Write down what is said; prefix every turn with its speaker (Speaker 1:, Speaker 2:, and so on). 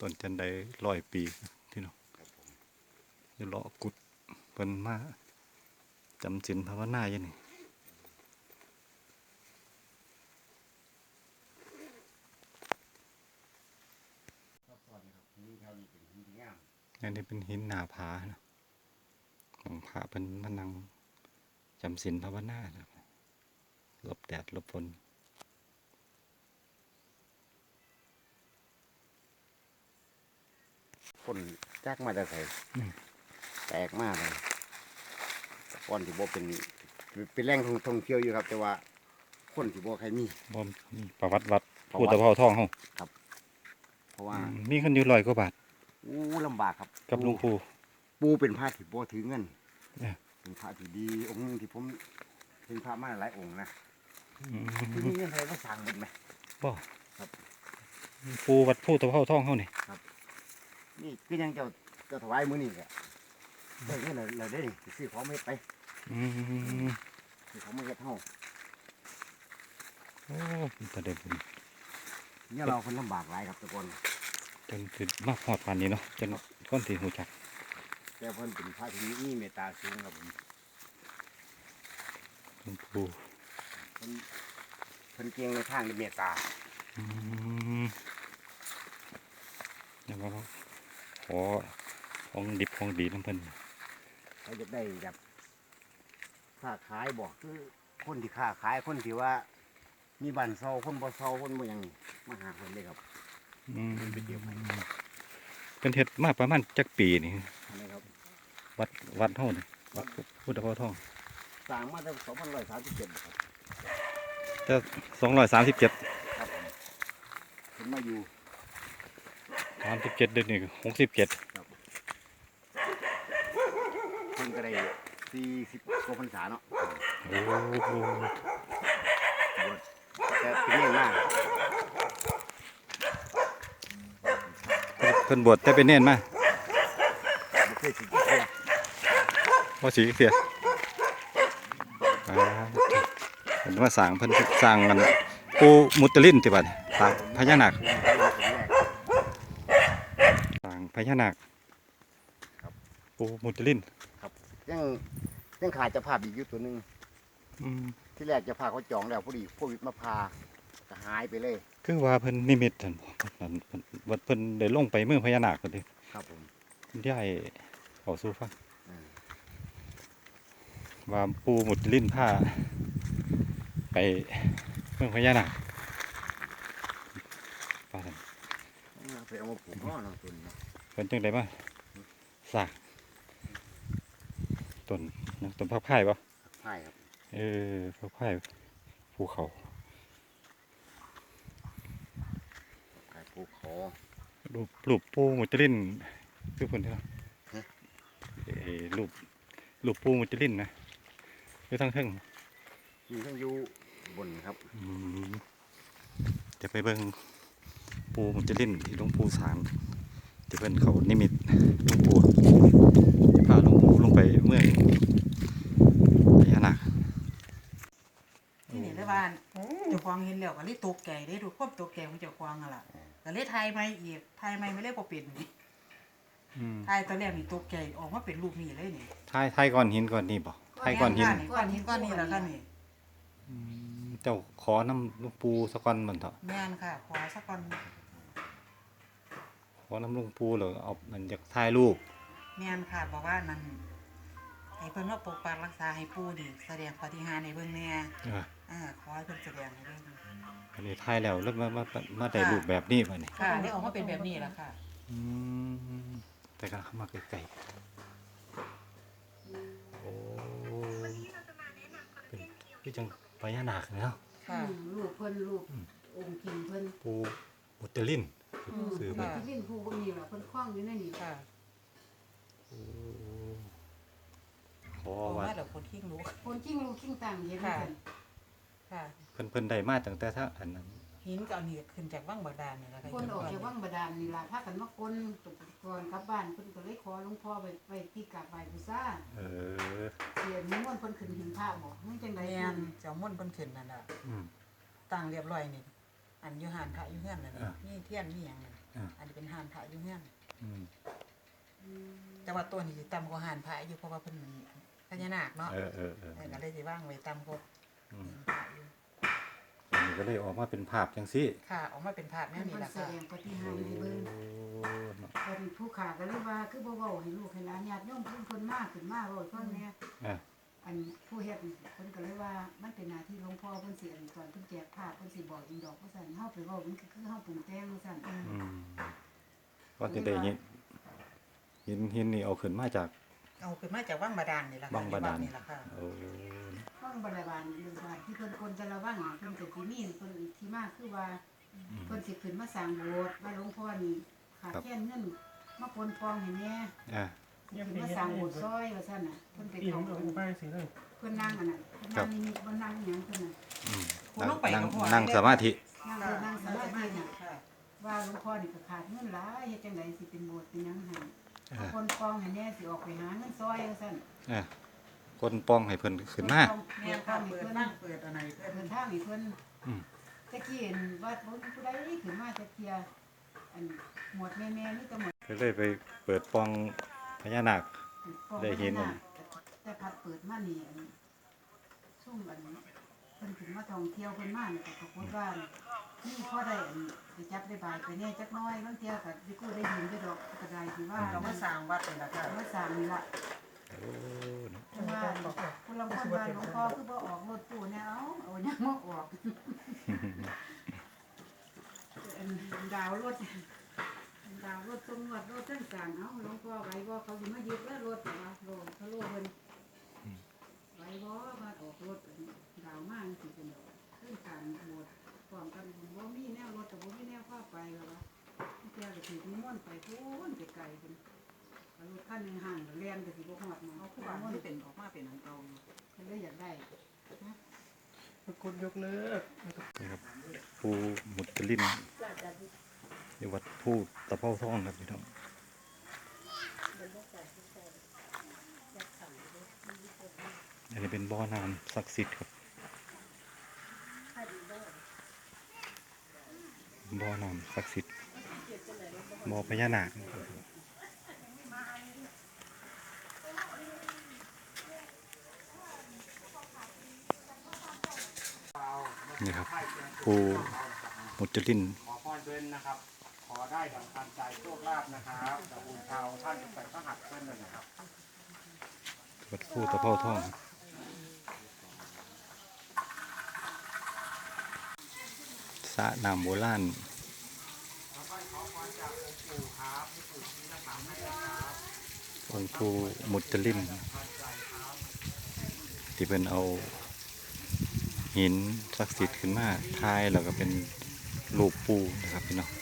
Speaker 1: ต้นจันไดร้อยปีที่เนาะอยู่เลาะกุดเพิ่นมาจำศีลภาวนาอยู่นี่
Speaker 2: ครับตอนนี้ครับหินแถวนี้เป็นหินที่งาม
Speaker 1: อันนี้เป็นหินหนาผานาะของพระเพิ่นมานังจำศีลภาวนาเนาะหลบแดดลบฝน
Speaker 2: คนจักมาแต่ใส่แตกมากเลยแต่ก่อนที่บ่เป็นเป็นแหล่งท่องเที่ยวอยู่ครับ แต่ว่าคนที่บ่ใครมี
Speaker 1: บ่มีประวัติวัด
Speaker 2: ประ
Speaker 1: ผู้
Speaker 2: วัติ
Speaker 1: ตะเภาทองเฮา
Speaker 2: เพราะว่า
Speaker 1: อืมมีคนอยู่ร้อยกว่าบาท
Speaker 2: อู้ลำบากครับ
Speaker 1: กับหลวงปู่
Speaker 2: ปูเป็นพระที่บ่ถือเงิน
Speaker 1: เนี่ย
Speaker 2: เป็นพระที่ดีองค์หนึงที่ผมเป็นพระมาหลายองค์นะ
Speaker 1: อืม
Speaker 2: ที่มีเงินอะไรก็สั่งหมดไหม
Speaker 1: บ่
Speaker 2: ครับ
Speaker 1: ปู่วัดผู้ตะเภาทองเฮานี่
Speaker 2: นี่คือยังเจ้าเจ้าถวายมื้อนี้ก็ได้เงินเราเราได้นี่ไปซื้อของมาเฮ็ดไป
Speaker 1: อืม
Speaker 2: ซื้อของมาเฮ็ดเฮา
Speaker 1: โอ้ตาเด็บุญ
Speaker 2: เนี่ยเราคนลำบากหลายครับแต่ก่อน
Speaker 1: จนถึงมาฮอดปานนี้เนาะจนก้อนสิฮู้จัก
Speaker 2: แต่เพิ่นเป็นพระที่มีเมตตาสูงครับผม
Speaker 1: หลวงปู่
Speaker 2: เพิ่นเพิ่นเก่งในทางเมตตา
Speaker 1: อืมเดี๋ยวมา ขอของดิบของดีน้ำเพิ่น
Speaker 2: เขาจะได้แบบค้าขายบอกคือคนที่ค้าขายคนที่ว่า มีบันเซาคนบ่เซาคนบ่หยังนี่มาหาเพิ่นเลยครับ
Speaker 1: อืม
Speaker 2: ไปเที่ยวไหม
Speaker 1: เป็นเฮ็ดมาประมาณจักปีนี่
Speaker 2: อันนี้ครับ
Speaker 1: วัดวัดเฮานี่วัดพุทธเภาทอง
Speaker 2: สร้างมาตั้ง2537ครับ
Speaker 1: แต่สองร้อยสามสิบเจ็ด
Speaker 2: ครับผมเพิ่นมาอยู่
Speaker 1: สามสิบเจ็ดเดือนนี้หกสิบเจ็ด
Speaker 2: เพิ่นก็ได้40กว่าพรรษาเนาะ
Speaker 1: โอ้โห
Speaker 2: บวชแต่เป็นเรื่องมาก
Speaker 1: เพิ่นบวชแต่เป็นเน่นมา
Speaker 2: บ่เคยสิเที่ยว
Speaker 1: ว่าสีเสียอ่าเห็นว่าสร้างเพิ่นสร้างกันปูมุตลินติบัดนี้สร้างพญานาคสร้าง พญานาคปูมุตลิน
Speaker 2: ยังยังขาดเจะภาพอีกอยู่ตัวหนึง
Speaker 1: อืม
Speaker 2: ที่แรกเจะพาเขาจองแล้วพอดีโควิดมาพาก็หายไปเลย
Speaker 1: คือว่าเพิ่นนิมิตท่านบอกเพิ่นเพิ่นวัดเพิ่นได้ลงไปเมืองพญานาคเพิ่นดิ
Speaker 2: ครับผม
Speaker 1: ย้ายเข้าสู่ฟัง
Speaker 2: อืม
Speaker 1: ว่าปูมุตลินพาไปเมืองพญานาคว่าซั่น
Speaker 2: ไปเอามาปลูกเนาะเนาะต้นเนาะ
Speaker 1: เพิ่นจังไดมาสร้างต้นหยังต้นพักไผ่บ่
Speaker 2: ใช่ครับ
Speaker 1: เออพักไผ่ภูเขา
Speaker 2: ขายปลูกขอ
Speaker 1: รูปรูปปูมุตลินคือเพิ่นเนาะ
Speaker 2: ฮะ
Speaker 1: เออรูปรูปปูมุตลินนะอยู่ทางเทิง
Speaker 2: มีทั้งอยู่บนครับ
Speaker 1: อืมจะไปเบิ่งปูมุจลินที่หลวงปู่สร้าง ที่เพิ่นเขานิมิตหลวงปู่พาหลวงปู่ลงไปเมืองพญานาค
Speaker 3: ที่นี่ได้บ้านเจ้าของเห็นแล้วก็เลยตกใจได้ดูควบตกใจของเจ้าของอะล่ะก็เลยทายไม่อีกทายไม่ไม่เลยบ่เป็นนี่
Speaker 1: อืม
Speaker 3: ทายตอนแรกนี่ตกใจออกมาเป็นรูปนี้เลยนี่
Speaker 1: ท้ายท้ายก้อนหินก้อนนี้บ่ท้ายก้อนหิน
Speaker 3: ค่ะก้อนหินก้อนนี้แหละค่ะนี่
Speaker 1: อืมเจ้าขอน้ำหลวงปู่สักก้อนมันเถอะ
Speaker 3: แม่นค่ะ ขอสักก้อน
Speaker 1: ข อน้ำหลวงปู่แล้วเอามันอยากถ่ายรูป
Speaker 3: แม่นค่ะบอกว่านั่นให้เพิ่นว่าปกปักรักษาให้ปู่นี่แสดงปาฏิหาริย์ในเบิ่งแน่
Speaker 1: เออ
Speaker 3: อ่าขอให้เพิ่นแสดงให้เบิ่ง
Speaker 1: อันนี้ถ่ายแล้วแล้วมามามาได้รูปแบบนี้บ่นี่
Speaker 3: ค่ะได้ออกมาเป็นแบบนี้แหละค่ะ
Speaker 1: อืมแต่ก็เข้ามาใกล้ๆโอ้เป็นคือจังพญานาคเนาะ
Speaker 3: ค่ะ
Speaker 4: อืมลูกเพิ่นลูกองค์กินเพิ่น
Speaker 1: ปูมุตลิน ซื้อ
Speaker 4: เพิ่
Speaker 1: มาน
Speaker 4: สิลิ้นผู้บ่มีล่ะเพิ่นคล้องอยู่ในนี่
Speaker 3: ค่ะ
Speaker 1: ขอ
Speaker 3: ออก
Speaker 1: ว่า
Speaker 3: มาแล้วคนทิ้งรู้
Speaker 4: คนจริงลูกคิงต่างเห็น
Speaker 3: ค่ะ
Speaker 4: เพิ่น
Speaker 3: ค่ะ
Speaker 1: เพิ่นเพิ่นได้มาตั้งแต่ถ้าอันนั้น
Speaker 3: หินก็เอานี่ขึ้นจากวังบาดาลนี่แหละค่ะ
Speaker 4: คนออกจากวังบาดาลนี่ล่ะพากันมาคนก่อนกลับบ้านเพิ่นก็เลยขอหลวงพ่อไปไปที่กราบไหว้บูชา
Speaker 1: เออ
Speaker 4: เสียนิมนต์เพิ่นขึ้นหิ้งพระบ่มันจังได๋
Speaker 3: แม่
Speaker 4: เพิ่
Speaker 3: น
Speaker 4: น
Speaker 3: เจ้าม่วนเพิ่นขึ้นนั่นน่ะ
Speaker 1: อืม
Speaker 3: ตั้งเรียบร้อยนี่ อันอยู่หานพระอยู่เฮือนนั่น
Speaker 1: อ่า
Speaker 3: นี่เทียนนี่หยังนั่น
Speaker 1: อ่า
Speaker 3: อันนี้เป็นหานพระอยู่เฮือน
Speaker 1: อืม
Speaker 3: แต่ว่าตัวนี้สิต่ำกว่าหานพระอยู่เพราะว่าเพิ่นพญานาคเนาะ
Speaker 1: เออเออเออ
Speaker 3: เออก็เลยสิว่างไว้ต่ำกว่า
Speaker 1: อืม
Speaker 3: พระอยู่
Speaker 1: อันนี้ก็เลยออกมาเป็นภาพจังซี่
Speaker 3: ค่ะออกมาเป็นภาพแน
Speaker 4: เพิ่
Speaker 3: วนนี้
Speaker 4: เพิ่น
Speaker 3: ล่ะ
Speaker 4: แส
Speaker 3: ค่ะ
Speaker 4: ดงปฏิหารย์ให้เบิ่ง
Speaker 1: โอ้เนาะ
Speaker 4: ตอนผู้ขาก็เลยว่าคือบ่เว้าให้ลูกให้หลานญาติโยมเพิ่นเพิ่นมากขึ้นมาเว้าให้ฟังแหน่
Speaker 1: อะ
Speaker 4: อันผู้เฮ็ดนี่เพิ่นก็เลยว่ามันเป็นหน้าที่หลวงพ่อเพิ่นสิอันตอนเพิ่นแจกภาพเพิ่นสิบอกอีดอกว่าซั่นเฮาไปเว้ามันก็คือเฮาปรุงแต่งว่าซั่น
Speaker 1: อืมก็จะได้ยินหินหินนี่เอาขึ้นมาจาก
Speaker 3: เอาขึ้นมาจากวังบาดาลนี่ล่ะค่ะ
Speaker 1: วังบาดาล
Speaker 3: ที่วันี่ล่ะค่ะ
Speaker 1: โอ้
Speaker 4: ฟังบริบาลบริบาลที่เพิ่นคนแต่ละว่างเพิ่นก็สิมีเพิ่นที่มาคือว่าเพิ่นสิขึ้นมาสร้างโบสถ์ว่าหลวงพ่อนี่ขาดแคลนเงินมาปนปองให้แหน่
Speaker 1: อ่ะ
Speaker 4: ขึ้นมาสร้างโบสถ์ซอยว่าซั่นน่ะเพิ่นไป
Speaker 5: ปี
Speaker 4: เขา
Speaker 5: ของเราไปสิเลย
Speaker 4: เพิ่นนั่งอันน่ะเพิ่นนั่งนิมิตบ่นั่งหยังเพิ่นน่ะ
Speaker 1: อืม
Speaker 3: คุณต้องไป
Speaker 1: นั่ง
Speaker 3: กับพ่อ
Speaker 1: นั่งสมาธิ
Speaker 4: นั่งเพิ่นนั่งสมาธิน่ะ
Speaker 3: ค่ะ
Speaker 4: ว่าหลวงพ่อนี่ก็ขาดเงินหลายเฮ็ดจังไดสิเป็นโบสถ์เป็นหยังให้
Speaker 1: อะ
Speaker 4: มาปนปองให้แหน่สิออกไปหาเงินซอยว่าซั่น
Speaker 1: อะคนป้องให้เพิ่นขึ้นมา
Speaker 3: แม่นค่ะเปิดนั่งเปิดอะไรเปิด
Speaker 4: เดินทางให้เพิ่น
Speaker 1: อืม
Speaker 4: ตะกี้เห็นวัดบ่มีผู้ใดขึ้นมาจักเที่ยอันหมวดแม่ๆนี่แต่หมวด
Speaker 1: ก็เลยไปเปิดป้อง พญานาค
Speaker 4: ป้อง
Speaker 1: ได้เห็น
Speaker 4: พญาาคแต่พัดเปิดมานี่อันซุ่มอันเพิ่นขึ้นมาท่องเที่ยวเพิ่นมานี่ก็ปรากฏว่านี่พอได้อันไปจับได้บายไปแน่จักหน้อยบางเที่ยก็สิกูได้ยินได้ดอกก็ได้ที่ว่า
Speaker 3: เรามาสร้างวัดนี่ล่ะค่ะ
Speaker 4: มาสร้างนี่ล่ะ
Speaker 1: โอ้เนาะ
Speaker 4: เพิ่นว่าผู้ลางคนว่าหลวงพ่อคือบ่ออกรถตู้แนวเอาเอาหยังมาออกอันดาวรถ ดาวรถตำรวจรถทั้งสางเอาหลวงพ่อไว้บ่เขาสิมายึดแล้วรถแต่ว่าโลเขาโลเพิ่นไว้บ่มาออกรถอันดาวมากสิเป็นขึ้นกลางโบสถ์พร้อมกันบ่มีแนวรถแต่บ่มีแนวพาไปแล้ววะเจ้าก็ถือนิมนต์ไปพูนไกลๆเพิ่นเอารถคันหนึงห่างก็เรียนก็สิบ่ฮอดมา
Speaker 3: เอา
Speaker 4: เอา
Speaker 3: คู่
Speaker 4: คู่
Speaker 3: บ้า
Speaker 4: บ้านน
Speaker 3: ที่เป็นออกมาเป็นอันเก่าอยู่
Speaker 4: เพิ่นเลยอยากได้
Speaker 5: กดยกเลิก
Speaker 1: นี่ครับปูมุตลิน อยู่วัดผู้ตะเภาทองครับพี่น้องอันนี้เป็นบ่อน้ำศักดิ์สิทธิ์ครับบ่อน้ำศักดิ์สิทธิ์บ่อพญานาคครับนี่ครับปูมุตลิน
Speaker 2: ขอพรเพิ่นนะครับ ได้ดังทันใจโชคลาภนะครับจากบุญชาวท่านใส่พระหัตถ์เพิ่นเลยนะครับ
Speaker 1: วัดผู้ตะเภาทองสระน้ำโบราณองค์ปู่มุตลินที่เป็นเอาหินศักดิ์สิทธิ์ขึ้นมาทายแล้วก็เป็นรูปปูนะครับพี่น้อง